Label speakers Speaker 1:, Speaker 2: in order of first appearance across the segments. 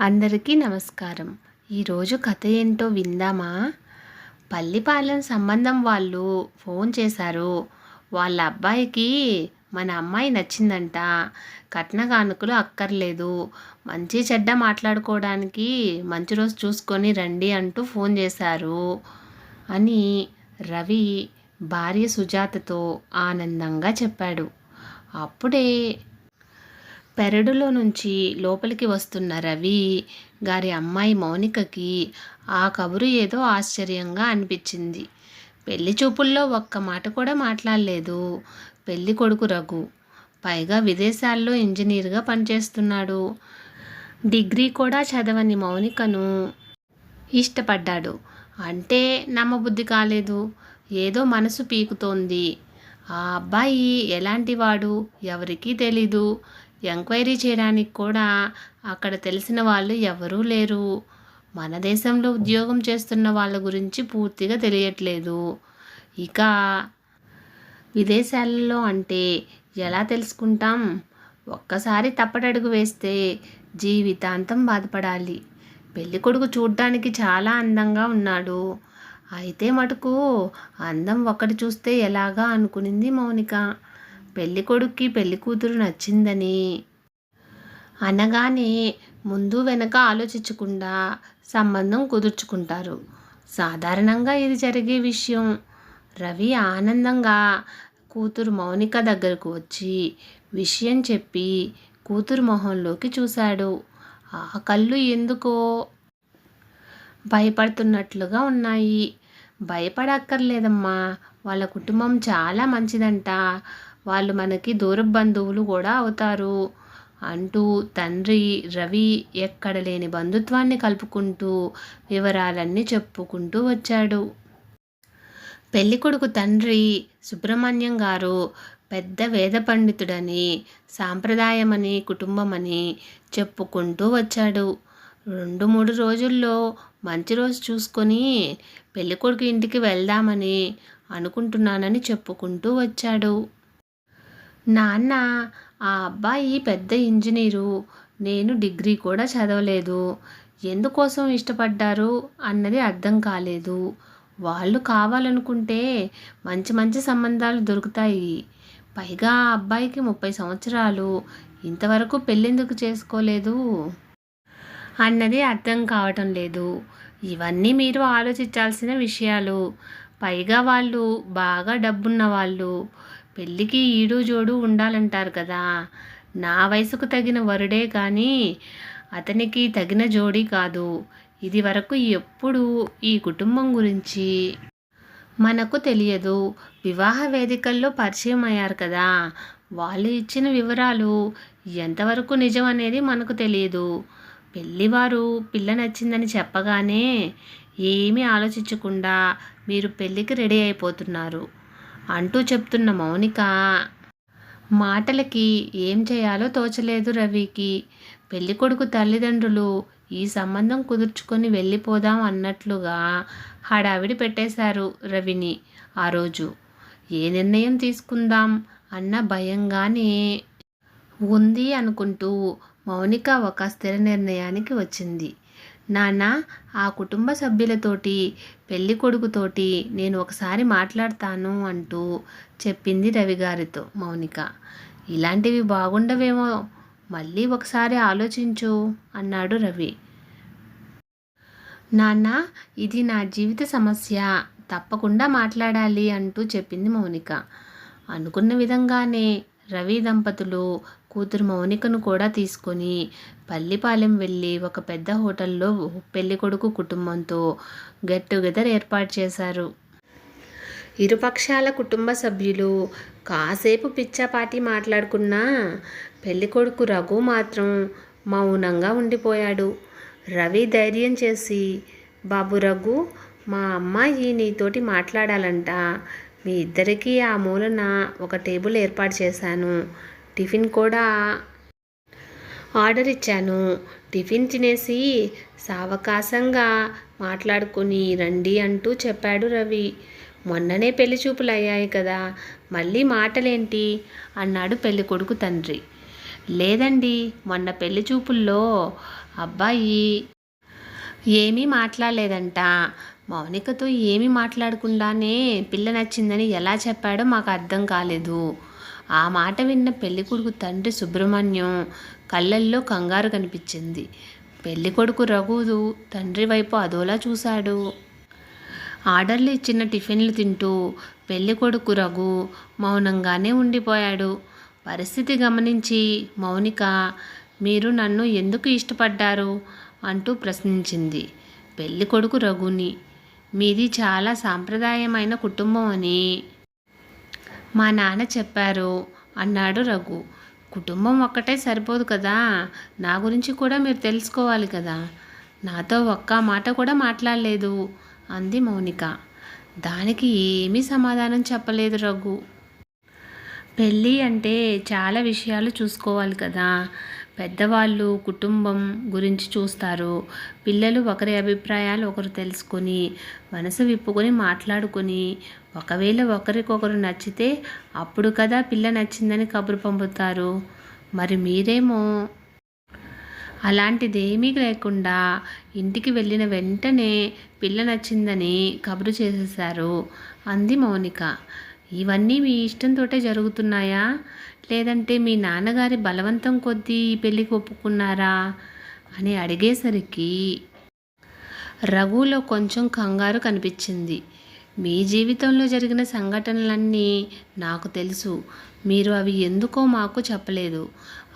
Speaker 1: అందరికీ నమస్కారం. ఈరోజు కథ ఏంటో విందామా? పల్లిపాలెం సంబంధం వాళ్ళు ఫోన్ చేశారు. వాళ్ళ అబ్బాయికి మన అమ్మాయి నచ్చిందంట. కట్న కానుకలు అక్కర్లేదు. మంచి చెడ్డ మాట్లాడుకోవడానికి మంచి రోజు చూసుకొని రండి అంటూ ఫోన్ చేశారు. అని రవి భార్య సుజాతతో ఆనందంగా చెప్పాడు. అప్పుడే పెరడులో నుంచి లోపలికి వస్తున్న రవి గారి అమ్మాయి మౌనికకి ఆ కబురు ఏదో ఆశ్చర్యంగా అనిపించింది. పెళ్ళి చూపుల్లో ఒక్క మాట కూడా మాట్లాడలేదు. పెళ్ళి కొడుకు రఘు. పైగా విదేశాల్లో ఇంజనీర్గా పనిచేస్తున్నాడు. డిగ్రీ కూడా చదవని మౌనికను ఇష్టపడ్డాడు. అంటే నమ్మబుద్ధి కాలేదు. ఏదో మనసు పీకుతోంది. ఆ అబ్బాయి ఎలాంటివాడు? ఎవరికీ తెలీదు. ఎంక్వైరీ చేయడానికి కూడా అక్కడ తెలిసిన వాళ్ళు ఎవరూ లేరు. మన దేశంలో ఉద్యోగం చేస్తున్న వాళ్ళ గురించి పూర్తిగా తెలియట్లేదు. ఇక విదేశాలలో అంటే ఎలా తెలుసుకుంటాం? ఒక్కసారి తప్పటడుగు వేస్తే జీవితాంతం బాధపడాలి. పెళ్ళి కొడుకు చూడ్డానికి చాలా అందంగా ఉన్నాడు. అయితే మటుకు అందం ఒకటి చూస్తే ఎలాగా అనుకునింది మౌనిక? పెళ్ళి కొడుక్కి పెళ్ళి కూతురు నచ్చిందని. అనగానే ముందు వెనక ఆలోచించకుండా సంబంధం కుదుర్చుకుంటారు. సాధారణంగా ఇది జరిగే విషయం. రవి ఆనందంగా కూతురు మౌనిక దగ్గరకు వచ్చి విషయం చెప్పి కూతురు మొహంలోకి చూశాడు. ఆ కళ్ళు ఎందుకో భయపడుతున్నట్లుగా ఉన్నాయి. భయపడక్కర్లేదమ్మా వాళ్ళ కుటుంబం చాలా మంచిదంట. వాళ్ళు మనకి దూర బంధువులు కూడా అవుతారు. అంటూ తండ్రి రవి ఎక్కడ లేని బంధుత్వాన్ని కలుపుకుంటూ వివరాలన్నీ చెప్పుకుంటూ వచ్చాడు. పెళ్ళికొడుకు తండ్రి సుబ్రహ్మణ్యం గారు పెద్ద వేద పండితుడని సాంప్రదాయమని కుటుంబమని చెప్పుకుంటూ వచ్చాడు. రెండు మూడు రోజుల్లో మంచి రోజు చూసుకొని పెళ్ళికొడుకు ఇంటికి వెళ్దామని అనుకుంటున్నానని చెప్పుకుంటూ వచ్చాడు. నాన్న ఆ అబ్బాయి పెద్ద ఇంజనీరు నేను డిగ్రీ కూడా చదవలేదు. ఎందుకోసం ఇష్టపడ్డారు? అన్నది అర్థం కాలేదు. వాళ్ళు కావాలనుకుంటే మంచి మంచి సంబంధాలు దొరుకుతాయి. పైగా ఆ అబ్బాయికి ముప్పై సంవత్సరాలు. ఇంతవరకు పెళ్ళెందుకు చేసుకోలేదు? అన్నది అర్థం కావటం లేదు. ఇవన్నీ మీరు ఆలోచించాల్సిన విషయాలు. పైగా వాళ్ళు బాగా డబ్బున్న వాళ్ళు పెళ్ళికి ఈడు జోడు ఉండాలంటారు కదా. నా వయసుకు తగిన వరుడే కానీ అతనికి తగిన జోడి కాదు. ఇది వరకు ఎప్పుడు ఈ కుటుంబం గురించి మనకు తెలియదు. వివాహ వేదికల్లో పరిచయం అయ్యారు కదా. వాళ్ళు ఇచ్చిన వివరాలు ఎంతవరకు నిజం అనేది మనకు తెలియదు. పెళ్ళివారు పిల్ల నచ్చిందని చెప్పగానే ఏమీ ఆలోచించకుండా మీరు పెళ్ళికి రెడీ అయిపోతున్నారు. అంటూ చెప్తున్న మౌనిక మాటలకి ఏం చేయాలో తోచలేదు రవికి. పెళ్ళికొడుకు తల్లిదండ్రులు ఈ సంబంధం కుదుర్చుకొని వెళ్ళిపోదాం అన్నట్లుగా హడావిడి పెట్టేశారు రవిని ఆ రోజు. ఏ నిర్ణయం తీసుకుందాం అన్న భయంగానే ఉంది అనుకుంటూ మౌనిక ఒక స్థిర నిర్ణయానికి వచ్చింది. నాన్న ఆ కుటుంబ సభ్యులతోటి పెళ్ళి కొడుకుతోటి నేను ఒకసారి మాట్లాడతాను అంటూ చెప్పింది రవిగారితో మౌనిక. ఇలాంటివి బాగుండవేమో మళ్ళీ ఒకసారి ఆలోచించు అన్నాడు రవి. నాన్న ఇది నా జీవిత సమస్య తప్పకుండా మాట్లాడాలి అంటూ చెప్పింది మౌనిక. అనుకున్న విధంగానే రవి దంపతులు కూతురు మౌనికను కూడా తీసుకొని పల్లిపాలెం వెళ్ళి ఒక పెద్ద హోటల్లో పెళ్ళికొడుకు కుటుంబంతో గెట్ టుగెదర్ ఏర్పాటు చేశారు. ఇరుపక్షాల కుటుంబ సభ్యులు కాసేపు పిచ్చాపాటి మాట్లాడుకున్నా పెళ్ళికొడుకు రఘు మాత్రం మౌనంగా ఉండిపోయాడు. రవి ధైర్యం చేసి బాబు రఘు మా అమ్మాయి నీతోటి మాట్లాడాలంట. మీ ఇద్దరికీ ఆ మూలన ఒక టేబుల్ ఏర్పాటు చేశాను. టిఫిన్ కూడా ఆర్డర్ ఇచ్చాను. టిఫిన్ తినేసి సావకాశంగా మాట్లాడుకుని రండి అంటూ చెప్పాడు రవి. మొన్ననే పెళ్ళి చూపులు అయ్యాయి కదా మళ్ళీ మాటలేంటి? అన్నాడు పెళ్ళి కొడుకు తండ్రి. లేదండి మొన్న పెళ్ళి చూపుల్లో అబ్బాయి ఏమీ మాట్లాడలేదంట. మౌనికతో ఏమీ మాట్లాడకుండానే పిల్ల నచ్చిందని ఎలా చెప్పాడో మాకు అర్థం కాలేదు. ఆ మాట విన్న పెళ్ళికొడుకు తండ్రి సుబ్రహ్మణ్యం కళ్ళల్లో కంగారు కనిపించింది. పెళ్ళికొడుకు రఘుదు తండ్రి వైపు అదోలా చూశాడు. ఆర్డర్లు ఇచ్చిన టిఫిన్లు తింటూ పెళ్ళికొడుకు రఘు మౌనంగానే ఉండిపోయాడు. పరిస్థితి గమనించి మౌనిక మీరు నన్ను ఎందుకు ఇష్టపడ్డారు? అంటూ ప్రశ్నించింది. పెళ్ళికొడుకు రఘుని మీది చాలా సాంప్రదాయమైన కుటుంబం అని మా నాన్న చెప్పారు అన్నాడు రఘు. కుటుంబం ఒక్కటే సరిపోదు కదా. నా గురించి కూడా మీరు తెలుసుకోవాలి కదా. నాతో ఒక్క మాట కూడా మాట్లాడలేదు అంది మౌనిక. దానికి ఏమీ సమాధానం చెప్పలేదు రఘు. పెళ్ళి అంటే చాలా విషయాలు చూసుకోవాలి కదా. పెద్దవాళ్ళు కుటుంబం గురించి చూస్తారు. పిల్లలు ఒకరి అభిప్రాయాలు ఒకరు తెలుసుకొని మనసు విప్పుకొని మాట్లాడుకొని ఒకవేళ ఒకరికొకరు నచ్చితే అప్పుడు కదా పిల్ల నచ్చిందని కబురు పంపుతారు. మరి మీరేమో? అలాంటిదేమీ లేకుండా ఇంటికి వెళ్ళిన వెంటనే పిల్ల నచ్చిందని కబురు చేసేశారు. అంది మౌనిక. ఇవన్నీ మీ ఇష్టంతోటే జరుగుతున్నాయా? లేదంటే మీ నాన్నగారి బలవంతం కొద్దీ ఈ పెళ్ళికి ఒప్పుకున్నారా? అని అడిగేసరికి రఘులో కొంచెం కంగారు కనిపించింది. మీ జీవితంలో జరిగిన సంఘటనలన్నీ నాకు తెలుసు. మీరు అవి ఎందుకో మాకు చెప్పలేదు.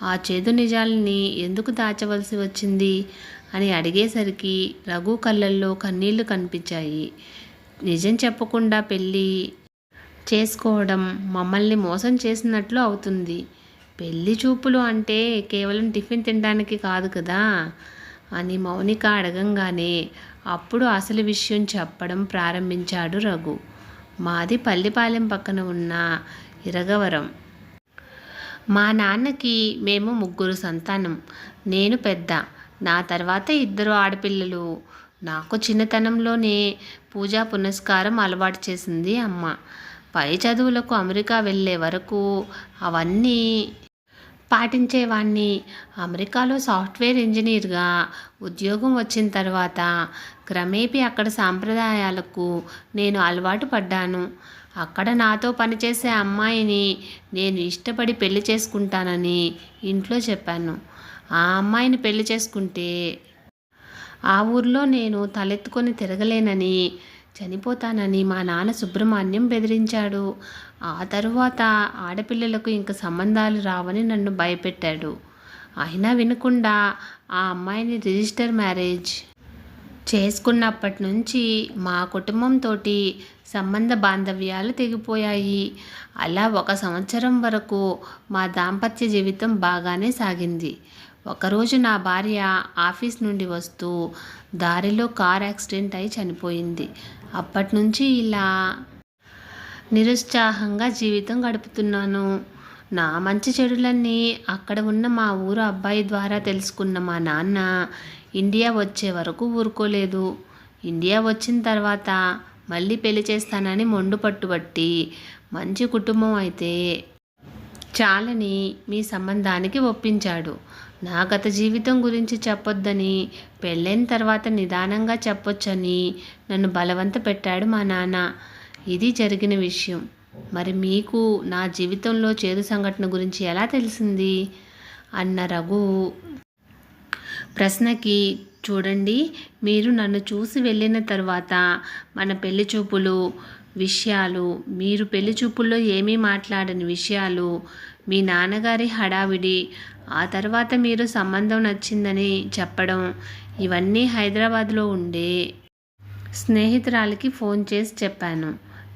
Speaker 1: ఆ చేదు నిజాలని ఎందుకు దాచవలసి వచ్చింది? అని అడిగేసరికి రఘు కళ్ళల్లో కన్నీళ్ళు కనిపించాయి. నిజం చెప్పకుండా పెళ్ళి చేసుకోవడం మమ్మల్ని మోసం చేసినట్లు అవుతుంది. పెళ్ళి చూపులు అంటే కేవలం టిఫిన్ తినడానికి కాదు కదా? అని మౌనిక అడగంగానే అప్పుడు అసలు విషయం చెప్పడం ప్రారంభించాడు రఘు. మాది పల్లిపాలెం పక్కన ఉన్న ఇరగవరం. మా నాన్నకి మేము ముగ్గురు సంతానం. నేను పెద్ద. నా తర్వాత ఇద్దరు ఆడపిల్లలు. నాకు చిన్నతనంలోనే పూజా పునస్కారం అలవాటు చేసింది అమ్మ. పై చదువులకు అమెరికా వెళ్ళే వరకు అవన్నీ పాటించేవాణ్ణి. అమెరికాలో సాఫ్ట్వేర్ ఇంజనీర్గా ఉద్యోగం వచ్చిన తర్వాత క్రమేపీ అక్కడ సాంప్రదాయాలకు నేను అలవాటు పడ్డాను. అక్కడ నాతో పనిచేసే అమ్మాయిని నేను ఇష్టపడి పెళ్ళి చేసుకుంటానని ఇంట్లో చెప్పాను. ఆ అమ్మాయిని పెళ్ళి చేసుకుంటే ఆ ఊర్లో నేను తలెత్తుకొని తిరగలేనని చనిపోతానని మా నాన్న సుబ్రహ్మణ్యం బెదిరించాడు. ఆ తరువాత ఆడపిల్లలకు ఇంక సంబంధాలు రావని నన్ను భయపెట్టాడు. అయినా వినకుండా ఆ అమ్మాయిని రిజిస్టర్ మ్యారేజ్ చేసుకున్నప్పటి నుంచి మా కుటుంబంతో సంబంధ బాంధవ్యాలు తెగిపోయాయి. అలా ఒక సంవత్సరం వరకు మా దాంపత్య జీవితం బాగానే సాగింది. ఒకరోజు నా భార్య ఆఫీస్ నుండి వస్తూ దారిలో కార్ యాక్సిడెంట్ అయి చనిపోయింది. అప్పటి నుంచి ఇలా నిరుత్సాహంగా జీవితం గడుపుతున్నాను. నా మంచి చెడులన్నీ అక్కడ ఉన్న మా ఊరు అబ్బాయి ద్వారా తెలుసుకున్న మా నాన్న ఇండియా వచ్చే వరకు ఊరుకోలేదు. ఇండియా వచ్చిన తర్వాత మళ్ళీ పెళ్ళి చేస్తానని మొండు పట్టుబట్టి మంచి కుటుంబం అయితే చాలని మీ సంబంధానికి ఒప్పించాడు. నా గత జీవితం గురించి చెప్పొద్దని పెళ్ళైన తర్వాత నిదానంగా చెప్పొచ్చని నన్ను బలవంత పెట్టాడు మా నాన్న. ఇది జరిగిన విషయం. మరి మీకు నా జీవితంలో చేదు సంఘటన గురించి ఎలా తెలిసింది? అన్న రఘు ప్రశ్నకి చూడండి మీరు నన్ను చూసి వెళ్ళిన తర్వాత మన పెళ్ళి చూపులు విషయాలు మీరు పెళ్ళి చూపుల్లో ఏమీ మాట్లాడని విషయాలు మీ నాన్నగారి హడావిడి ఆ తర్వాత మీరు సంబంధం నచ్చిందని చెప్పడం ఇవన్నీ హైదరాబాద్లో ఉండే స్నేహితురాలికి ఫోన్ చేసి చెప్పాను.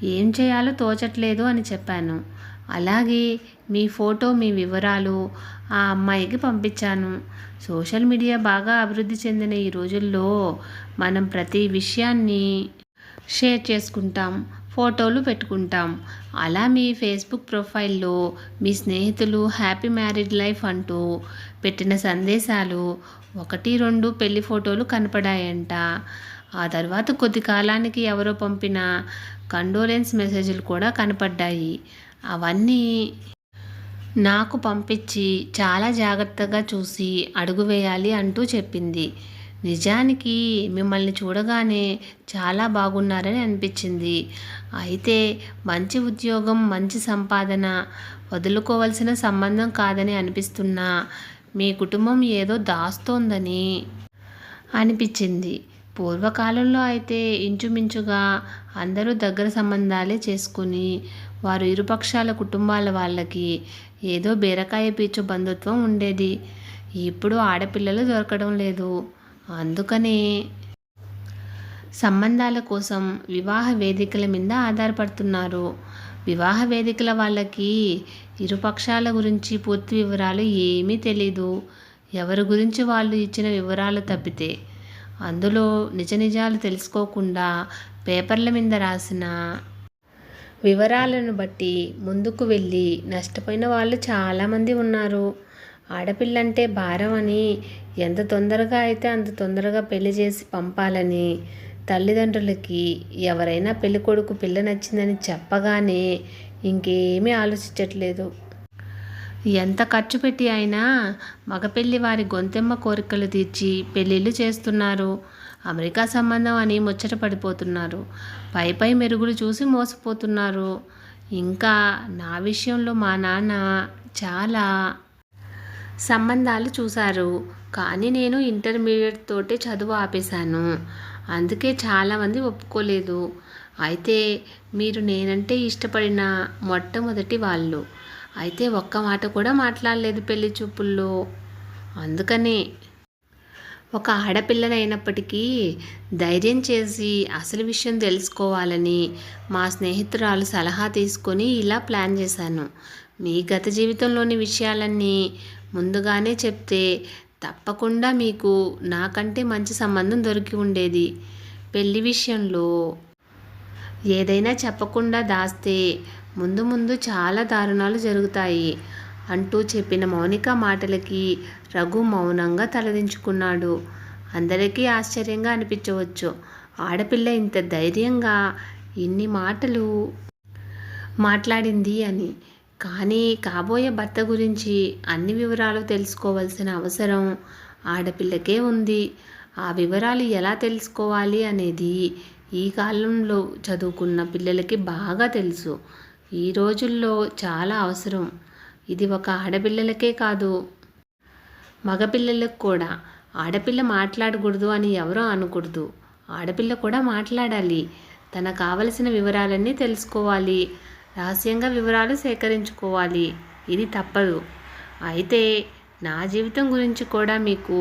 Speaker 1: ఏం చేయాలో తోచట్లేదు అని చెప్పాను. అలాగే మీ ఫోటో మీ వివరాలు ఆ అమ్మాయికి పంపించాను. సోషల్ మీడియా బాగా అభివృద్ధి చెందిన ఈ రోజుల్లో మనం ప్రతి విషయాన్ని షేర్ చేసుకుంటాం. ఫోటోలు పెట్టుకుంటాం. అలా మీ ఫేస్బుక్ ప్రొఫైల్లో మీ స్నేహితులు హ్యాపీ మ్యారీడ్ లైఫ్ అంటూ పెట్టిన సందేశాలు ఒకటి రెండు పెళ్ళి ఫోటోలు కనపడాయంట. ఆ తర్వాత కొద్ది కాలానికి ఎవరో పంపిన కండోలెన్స్ మెసేజ్లు కూడా కనపడ్డాయి. అవన్నీ నాకు పంపించి చాలా జాగ్రత్తగా చూసి అడుగు వేయాలి అంటూ చెప్పింది. నిజానికి మిమ్మల్ని చూడగానే చాలా బాగున్నారని అనిపించింది. అయితే మంచి ఉద్యోగం మంచి సంపాదన వదులుకోవలసిన సంబంధం కాదని అనిపిస్తున్నా మీ కుటుంబం ఏదో దాస్తోందని అనిపించింది. పూర్వకాలంలో అయితే ఇంచుమించుగా అందరూ దగ్గర సంబంధాలే చేసుకుని వారు ఇరుపక్షాల కుటుంబాల వాళ్ళకి ఏదో బీరకాయ పీచు బంధుత్వం ఉండేది. ఇప్పుడు ఆడపిల్లలు దొరకడం లేదు. అందుకనే సంబంధాల కోసం వివాహ వేదికల మీద ఆధారపడుతున్నారు. వివాహ వేదికల వాళ్ళకి ఇరుపక్షాల గురించి పూర్తి వివరాలు ఏమీ తెలీదు. ఎవరి గురించి వాళ్ళు ఇచ్చిన వివరాలు తప్పితే. అందులో నిజ నిజాలు తెలుసుకోకుండా పేపర్ల మీద రాసిన వివరాలను బట్టి ముందుకు వెళ్ళి నష్టపోయిన వాళ్ళు చాలామంది ఉన్నారు. ఆడపిల్లంటే భారం అని ఎంత తొందరగా అయితే అంత తొందరగా పెళ్ళి చేసి పంపాలని. తల్లిదండ్రులకి ఎవరైనా పెళ్ళి కొడుకు పిల్ల నచ్చిందని చెప్పగానే ఇంకేమీ ఆలోచించట్లేదు. ఎంత ఖర్చు పెట్టి అయినా మగపెళ్ళి వారి గొంతెమ్మ కోరికలు తీర్చి పెళ్ళిళ్ళు చేస్తున్నారు. అమెరికా సంబంధం అని ముచ్చట పడిపోతున్నారు. పై పై మెరుగులు చూసి మోసపోతున్నారు. ఇంకా నా విషయంలో మా నాన్న చాలా సంబంధాలు చూశారు. కానీ నేను ఇంటర్మీడియట్ తోటే చదువు ఆపేశాను. అందుకే చాలామంది ఒప్పుకోలేదు. అయితే మీరు నేనంటే ఇష్టపడిన మొట్టమొదటి వాళ్ళు. అయితే ఒక్క మాట కూడా మాట్లాడలేదు పెళ్ళి చూపుల్లో. అందుకనే ఒక ఆడపిల్లనైనప్పటికీ ధైర్యం చేసి అసలు విషయం తెలుసుకోవాలని మా స్నేహితురాలు సలహా తీసుకొని ఇలా ప్లాన్ చేశాను. మీ గత జీవితంలోని విషయాలన్నీ ముందుగానే చెప్తే తప్పకుండా మీకు నాకంటే మంచి సంబంధం దొరికి ఉండేది. పెళ్ళి విషయంలో ఏదైనా చెప్పకుండా దాస్తే ముందు ముందు చాలా దారుణాలు జరుగుతాయి. అంటూ చెప్పిన మౌనిక మాటలకి రఘు మౌనంగా తలదించుకున్నాడు. అందరికీ ఆశ్చర్యంగా అనిపించవచ్చు. ఆడపిల్ల ఇంత ధైర్యంగా ఇన్ని మాటలు మాట్లాడింది అని కానీ కాబోయే భర్త గురించి అన్ని వివరాలు తెలుసుకోవాల్సిన అవసరం ఆడపిల్లకే ఉంది. ఆ వివరాలు ఎలా తెలుసుకోవాలి అనేది ఈ కాలంలో చదువుకున్న పిల్లలకి బాగా తెలుసు. ఈ రోజుల్లో చాలా అవసరం. ఇది ఒక ఆడపిల్లలకే కాదు. మగపిల్లలకు కూడా. ఆడపిల్ల మాట్లాడకూడదు అని ఎవరో అనకూడదు. ఆడపిల్ల కూడా మాట్లాడాలి. తన కావలసిన వివరాలన్నీ తెలుసుకోవాలి. రహస్యంగా వివరాలు సేకరించుకోవాలి. ఇది తప్పదు. అయితే నా జీవితం గురించి కూడా మీకు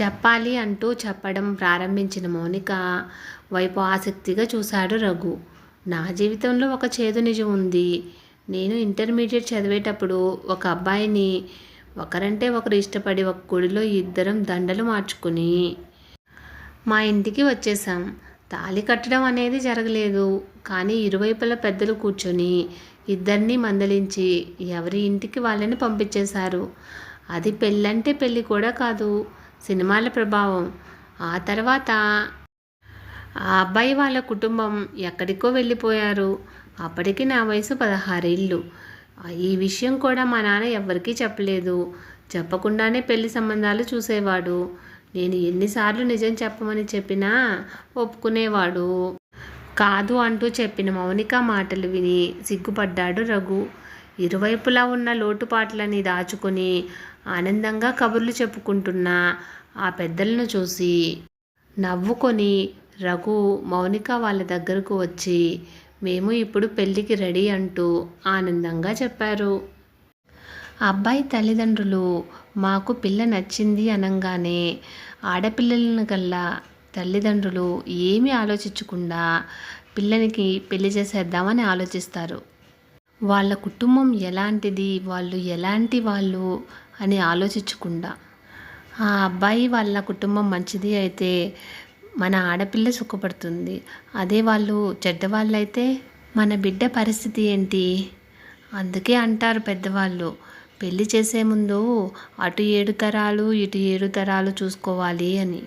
Speaker 1: చెప్పాలి అంటూ చెప్పడం ప్రారంభించిన మౌనిక వైపు ఆసక్తిగా చూశాడు రఘు. నా జీవితంలో ఒక చేదు నిజం ఉంది. నేను ఇంటర్మీడియట్ చదివేటప్పుడు ఒక అబ్బాయిని ఒకరంటే ఒకరు ఇష్టపడి ఒక గుడిలో ఇద్దరం దండలు మార్చుకుని మా ఇంటికి వచ్చేసాం తాళి కట్టడం అనేది జరగలేదు. కానీ ఇరువైపుల పెద్దలు కూర్చొని ఇద్దరిని మందలించి ఎవరి ఇంటికి వాళ్ళని పంపించేశారు. అది పెళ్ళంటే పెళ్ళి కూడా కాదు సినిమాల ప్రభావం. ఆ తర్వాత ఆ అబ్బాయి వాళ్ళ కుటుంబం ఎక్కడికో వెళ్ళిపోయారు. అప్పటికి నా వయసు పదహారేళ్ళు. ఈ విషయం కూడా మా నాన్న ఎవ్వరికీ చెప్పలేదు. చెప్పకుండానే పెళ్ళి సంబంధాలు చూసేవాడు. నేను ఎన్నిసార్లు నిజం చెప్పమని చెప్పినా ఒప్పుకునేవాడు. కాదు అంటూ చెప్పిన మౌనిక మాటలు విని సిగ్గుపడ్డాడు రఘు. ఇరువైపులా ఉన్న లోటుపాట్లని దాచుకొని ఆనందంగా కబుర్లు చెప్పుకుంటున్న ఆ పెద్దలను చూసి నవ్వుకొని రఘు మౌనిక వాళ్ళ దగ్గరకు వచ్చి మేము ఇప్పుడు పెళ్ళికి రెడీ అంటూ ఆనందంగా చెప్పారు. అబ్బాయి తల్లిదండ్రులు మాకు పిల్ల నచ్చింది అనగానే ఆడపిల్లలను కల్లా తల్లిదండ్రులు ఏమీ ఆలోచించకుండా పిల్లనికి పెళ్ళి చేసేద్దామని ఆలోచిస్తారు. వాళ్ళ కుటుంబం ఎలాంటిది? వాళ్ళు ఎలాంటి వాళ్ళు అని ఆలోచించకుండా. ఆ అబ్బాయి వాళ్ళ కుటుంబం మంచిది అయితే మన ఆడపిల్ల సుఖపడుతుంది. అదే వాళ్ళు చెడ్డవాళ్ళు అయితే మన బిడ్డ పరిస్థితి ఏంటి? అందుకే అంటారు పెద్దవాళ్ళు. పెళ్ళి చేసే ముందు అటు ఏడు తరాలు ఇటు ఏడు తరాలు చూసుకోవాలి అని.